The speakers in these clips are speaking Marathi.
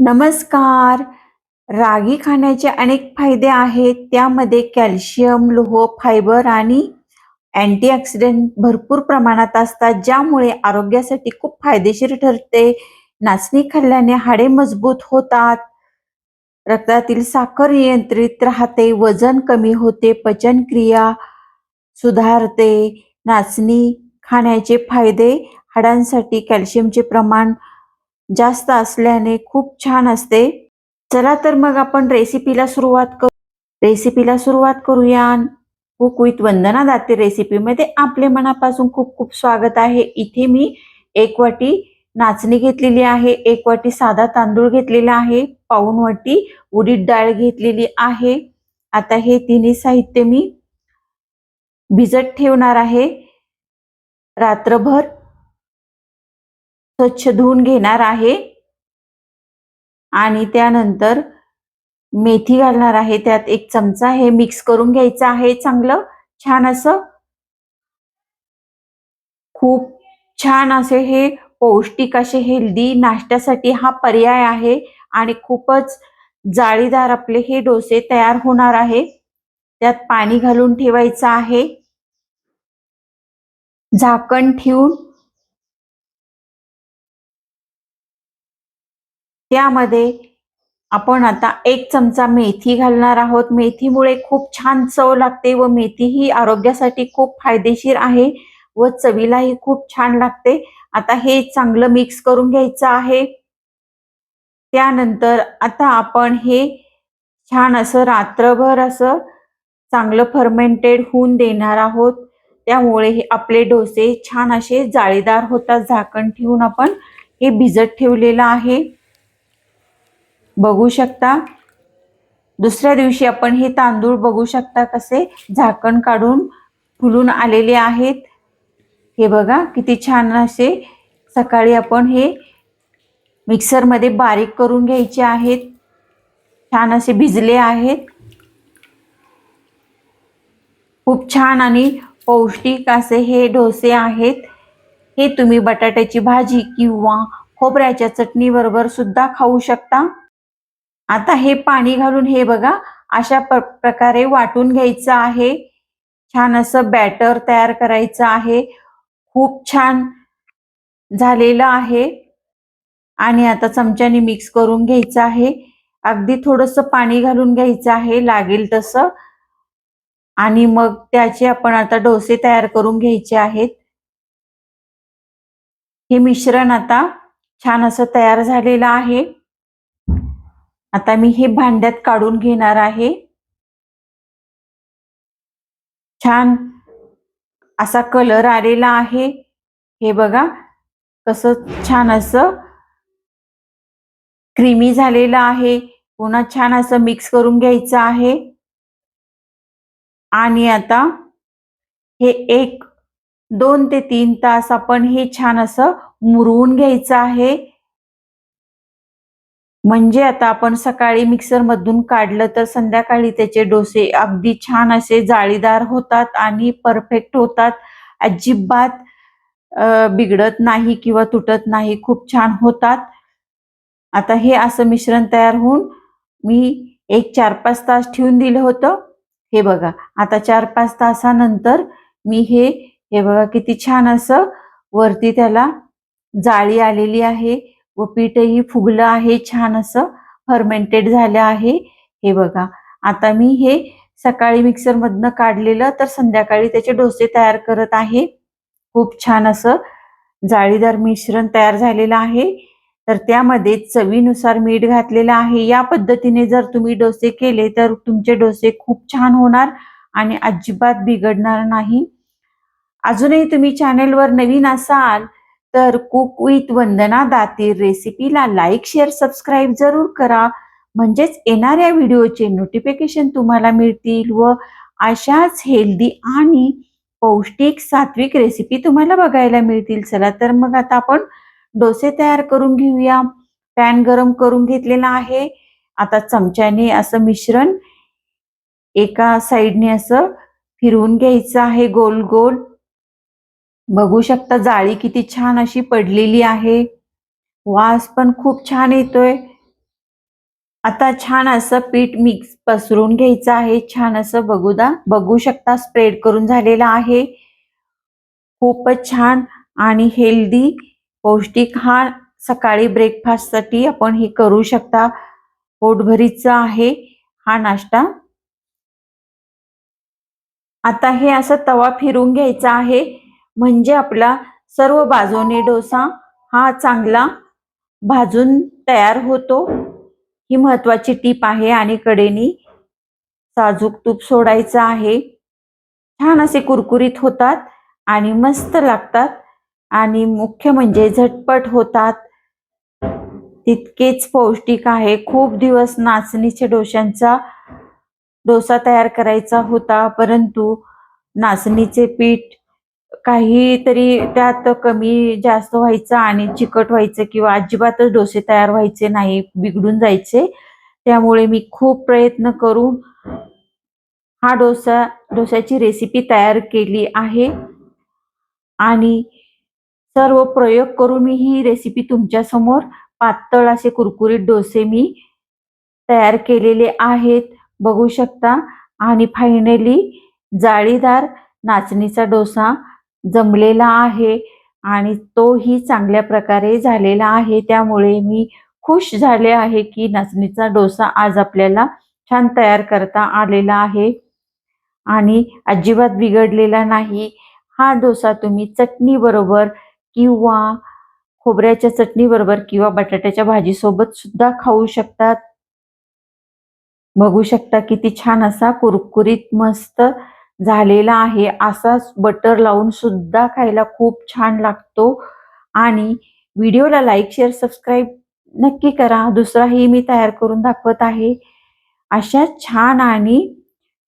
नमस्कार. रागी खाण्याचे अनेक फायदे आहेत. त्यामध्ये कॅल्शियम लोह फायबर आणि अँटीऑक्सिडंट भरपूर प्रमाणात असतात ज्यामुळे आरोग्यासाठी खूप फायदेशीर ठरते. नाचणी खाल्ल्याने हाडे मजबूत होतात. रक्तातील साखर नियंत्रित राहते वजन कमी होते पचनक्रिया सुधारते. नाचणी खाण्याचे फायदे हाडांसाठी कॅल्शियमचे प्रमाण जास्त असल्याने खूप छान असते. चला तर मग आपण रेसिपीला सुरुवात करू. रेसिपीला सुरुवात करूया. कुक विथ वंदना दाते रेसिपीमध्ये आपले मनापासून खूप खूप स्वागत आहे. इथे मी एक वाटी नाचणी घेतलेली आहे. एक वाटी साधा तांदूळ घेतलेला आहे. पाऊन वाटी उडीद डाळ घेतलेली आहे. आता हे तिन्ही साहित्य मी भिजत ठेवणार आहे. रात्रभर स्वच्छ धुवून घेणार आहे. आणि त्यानंतर मेथी घालणार आहे. त्यात एक चमचा हे मिक्स करून घ्यायचं आहे. चांगलं छान असं खूप छान असे हे पौष्टिक असे हेल्दी नाश्त्यासाठी हा पर्याय आहे. आणि खूपच जाळीदार आपले हे डोसे तयार होणार आहे. त्यात पाणी घालून ठेवायचं आहे. झाकण ठेवून त्यामध्ये आपण आता एक चमचा मेथी घालणार आहोत. मेथीमुळे खूप छान चव लागते व मेथी ही आरोग्यासाठी खूप फायदेशीर आहे व चवीलाही खूप छान लागते. आता हे चांगलं मिक्स करून घ्यायचं आहे. त्यानंतर आता आपण हे छान असं रात्रभर असं चांगलं फर्मेंटेड होऊन देणार आहोत. त्यामुळे हे आपले डोसे छान असे जाळीदार होतात. झाकण ठेवून आपण हे भिजत ठेवलेलं आहे. बघू शकता. दुसऱ्या दिवशी आपण हे तांदूळ बघू शकता कसे झाकण काढून फुलून आलेले आहेत. हे बघा किती छान असे सकाळी आपण हे मिक्सरमध्ये बारीक करून घ्यायचे आहेत. छान असे भिजले आहेत. खूप छान आणि पौष्टिक असे हे डोसे आहेत. हे तुम्ही बटाट्याची भाजी किंवा खोबऱ्याच्या चटणीबरोबर सुद्धा खाऊ शकता. आता हे पाणी घालून हे बघा अशा प्रकारे वाटून घ्यायचं आहे. छान असं बॅटर तयार करायचं आहे. खूप छान झालेलं आहे. आणि आता चमच्याने मिक्स करून घ्यायचं आहे. अगदी थोडंसं पाणी घालून घ्यायचं आहे लागेल तसं. आणि मग त्याचे आपण आता डोसे तयार करून घ्यायचे आहेत. हे मिश्रण आता छान असं तयार झालेलं आहे. आता मी हे भांड्यात काढून घेणार आहे. छान असा कलर आलेला आहे. हे बघा कसं छान असं क्रीमी झालेलं आहे. पुन्हा छान असं मिक्स करून घ्यायचं आहे. आणि आता हे एक दोन ते तीन तास आपण हे छान असं मुरवून घ्यायचं आहे. म्हणजे आता आपण सकाळी मिक्सरमधून काढलं तर संध्याकाळी त्याचे डोसे अगदी छान असे जाळीदार होतात आणि परफेक्ट होतात. अजिबात बिघडत नाही किंवा तुटत नाही खूप छान होतात. आता हे असं मिश्रण तयार होऊन मी एक चार पाच तास ठेवून दिलं होतं. हे बघा आता चार पाच तासानंतर मी हे हे बघा किती छान असं वरती त्याला जाळी आलेली आहे. व पीठही फुगलं आहे छान असं. फर्मेंटेड झालं आहे. हे बघा. आता मी हे सकाळी मिक्सरमधनं काढलेलं तर संध्याकाळी त्याचे डोसे तयार करत आहे. खूप छान असं जाळीदार मिश्रण तयार झालेलं आहे. तर त्यामध्ये चवीनुसार मीठ घातलेलं आहे. या पद्धतीने जर तुम्ही डोसे केले तर तुमचे डोसे खूप छान होणार आणि अजिबात बिघडणार नाही. अजूनही तुम्ही चॅनेलवर नवीन असाल तर कुक विथ वंदना दातीर रेसिपीला लाईक शेअर सबस्क्राईब जरूर करा. म्हणजेच येणाऱ्या व्हिडिओचे नोटिफिकेशन तुम्हाला मिळतील व अशाच हेल्दी आणि पौष्टिक सात्विक रेसिपी तुम्हाला बघायला मिळतील. चला तर मग आता आपण डोसे तयार करून घेऊया. पॅन गरम करून घेतलेला आहे. आता चमच्याने असं मिश्रण एका साईडने असं फिरवून घ्यायचं आहे गोल गोल बघू शकता जाळी किती छान अशी पडलेली आहे. वास पण खूप छान येतोय. आता छान असं पीठ मिक्स पसरून घ्यायचं आहे. छान असं बघूदा बघू शकता स्प्रेड करून झालेला आहे. खूपच छान आणि हेल्दी पौष्टिक हा सकाळी ब्रेकफास्टसाठी आपण हे करू शकता. पोटभरीचं आहे हा नाश्ता. आता हे असं तवा फिरून घ्यायचा आहे. म्हणजे आपला सर्व बाजूने डोसा हा चांगला भाजून तयार होतो. ही महत्वाची टीप आहे आणि कडेनी साजूक तूप सोडायचं आहे. छान असे कुरकुरीत होतात आणि मस्त लागतात आणि मुख्य म्हणजे झटपट होतात. तितकेच पौष्टिक आहे. खूप दिवस नाचणीच्या डोश्यांचा डोसा तयार करायचा होता परंतु नाचणीचे पीठ काहीतरी त्यात कमी जास्त व्हायचं आणि चिकट व्हायचं किंवा अजिबातच डोसे तयार व्हायचे नाही बिघडून जायचे. त्यामुळे मी खूप प्रयत्न करून हा डोसा डोस्याची रेसिपी तयार केली आहे. आणि सर्व प्रयोग करून मी ही रेसिपी तुमच्यासमोर पातळ असे कुरकुरीत डोसे मी तयार केलेले आहेत. बघू शकता. आणि फायनली जाळीदार नाचणीचा डोसा जमलेला आहे आणि तोही चांगल्या प्रकारे झालेला आहे. त्यामुळे मी खुश झाले आहे की नाचणीचा डोसा आज आपल्याला छान तयार करता आलेला आहे. आणि अजिबात बिघडलेला नाही. हा डोसा तुम्ही चटणी बरोबर किंवा खोबऱ्याच्या चटणी बरोबर किंवा बटाट्याच्या भाजीसोबत सुद्धा खाऊ शकतात. बघू शकता किती छान असा कुरकुरीत मस्त झालेला आहे. असाच बटर लावून सुद्धा खायला खूप छान लागतो. आणि व्हिडिओला लाईक शेअर सबस्क्राईब नक्की करा. दुसराही मी तयार करून दाखवत आहे. अशा छान आणि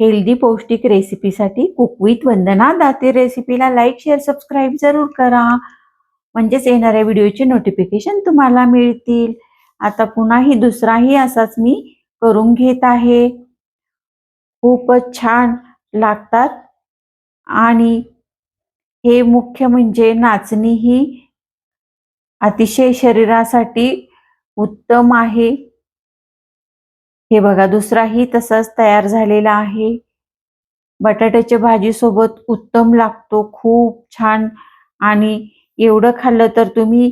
हेल्दी पौष्टिक रेसिपीसाठी कुक विथ वंदना दाते रेसिपीला लाईक शेअर सबस्क्राईब जरूर करा. म्हणजेच येणाऱ्या व्हिडिओचे नोटिफिकेशन तुम्हाला मिळतील. आता पुन्हाही दुसराही असाच मी करून घेत आहे. खूपच छान. लागतात. आणि हे मुख्य म्हणजे नाचणी ही अतिशय शरीरासाठी उत्तम आहे. हे बघा दुसराही तसाच तयार झालेला आहे. बटाट्याच्या भाजीसोबत उत्तम लागतो खूप छान. आणि एवढं खाल्लं तर तुम्ही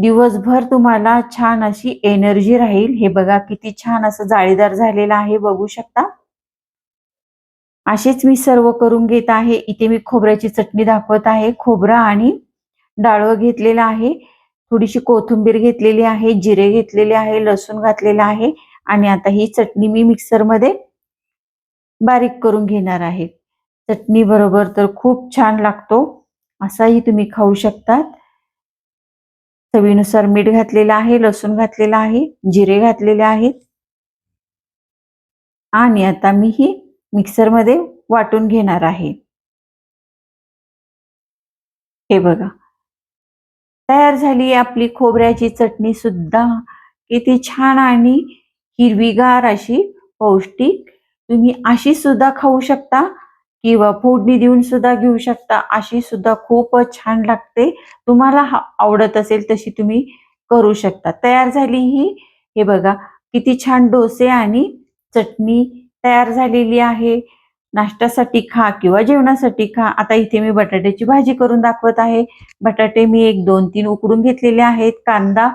दिवसभर तुम्हाला छान अशी एनर्जी राहील. हे बघा किती छान असं जाळीदार झालेलं आहे बघू शकता. असेच मी सर्व करून घेत आहे. इथे मी खोबऱ्याची चटणी दाखवत आहे. खोबरं आणि डाळवं घेतलेलं आहे. थोडीशी कोथिंबीर घेतलेली आहे. जिरे घेतलेले आहे. लसूण घातलेला आहे. आणि आता ही चटणी मी मिक्सरमध्ये बारीक करून घेणार आहे. चटणी बरोबर तर खूप छान लागतो. असाही तुम्ही खाऊ शकतात. चवीनुसार मीठ घातलेलं आहे. लसूण घातलेला आहे. जिरे घातलेले आहेत. आणि आता मी ही मिक्सरमध्ये वाटून घेणार आहे. हे बघा. तयार झाली आपली खोबऱ्याची चटणी सुद्धा. किती छान आणि हिरवीगार अशी पौष्टिक. तुम्ही अशी सुद्धा खाऊ शकता किंवा फोडणी देऊन सुद्धा घेऊ शकता. अशी सुद्धा खूपच छान लागते. तुम्हाला आवडत असेल तशी तुम्ही करू शकता. तयार झाली ही. हे बघा किती छान डोसे आणि चटणी तयार झालेली आहे. नाश्त्यासाठी खा किंवा जेवणासाठी खा. आता इथे मी बटाट्याची भाजी करून दाखवत आहे. बटाटे मी एक दोन तीन उकडून घेतलेले आहेत. कांदा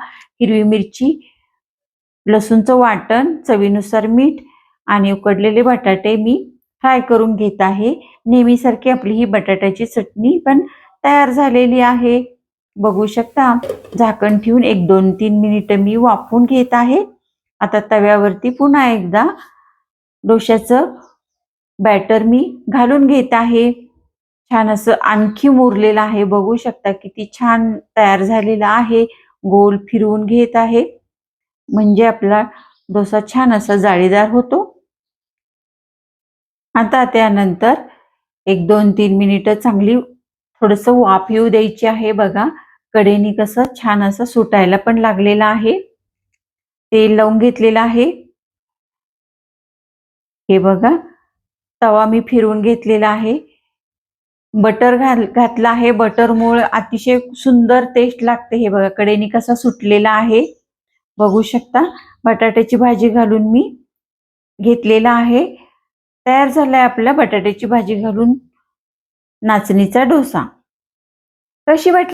हिरवी मिरची लसूणचं वाटण चवीनुसार मीठ आणि उकडलेले बटाटे मी फ्राय करून घेत आहे. नेहमीसारखी आपली ही बटाट्याची चटणी पण तयार झालेली आहे. बघू शकता झाकण ठेवून एक दोन तीन मिनिटं मी वाफवून घेत आहे. आता तव्यावरती पुन्हा एकदा डोश्याचं बॅटर मी घालून घेत आहे. छान असं आणखी मुरलेलं आहे. बघू शकता किती छान तयार झालेला आहे. गोल फिरवून घेत आहे. म्हणजे आपला डोसा छान असा जाळीदार होतो. आता त्यानंतर एक दोन तीन मिनिटं चांगली थोडस वाफ येऊ द्यायची आहे. बघा कडेनी कसं छान असं सुटायला पण लागलेलं आहे. तेल लावून घेतलेलं आहे. हे बघा. तवा मी फिरवून घेतलेला आहे. बटर घाल घातला आहे. मूळ अतिशय सुंदर टेस्ट लागते. हे बघा कडेने कसा सुटलेला आहे. बघू शकता. बटाट्याची भाजी घालून मी घेतलेला आहे. तयार झालाय आपल्या बटाट्याची भाजी घालून नाचणीचा डोसा. कशी वाटली?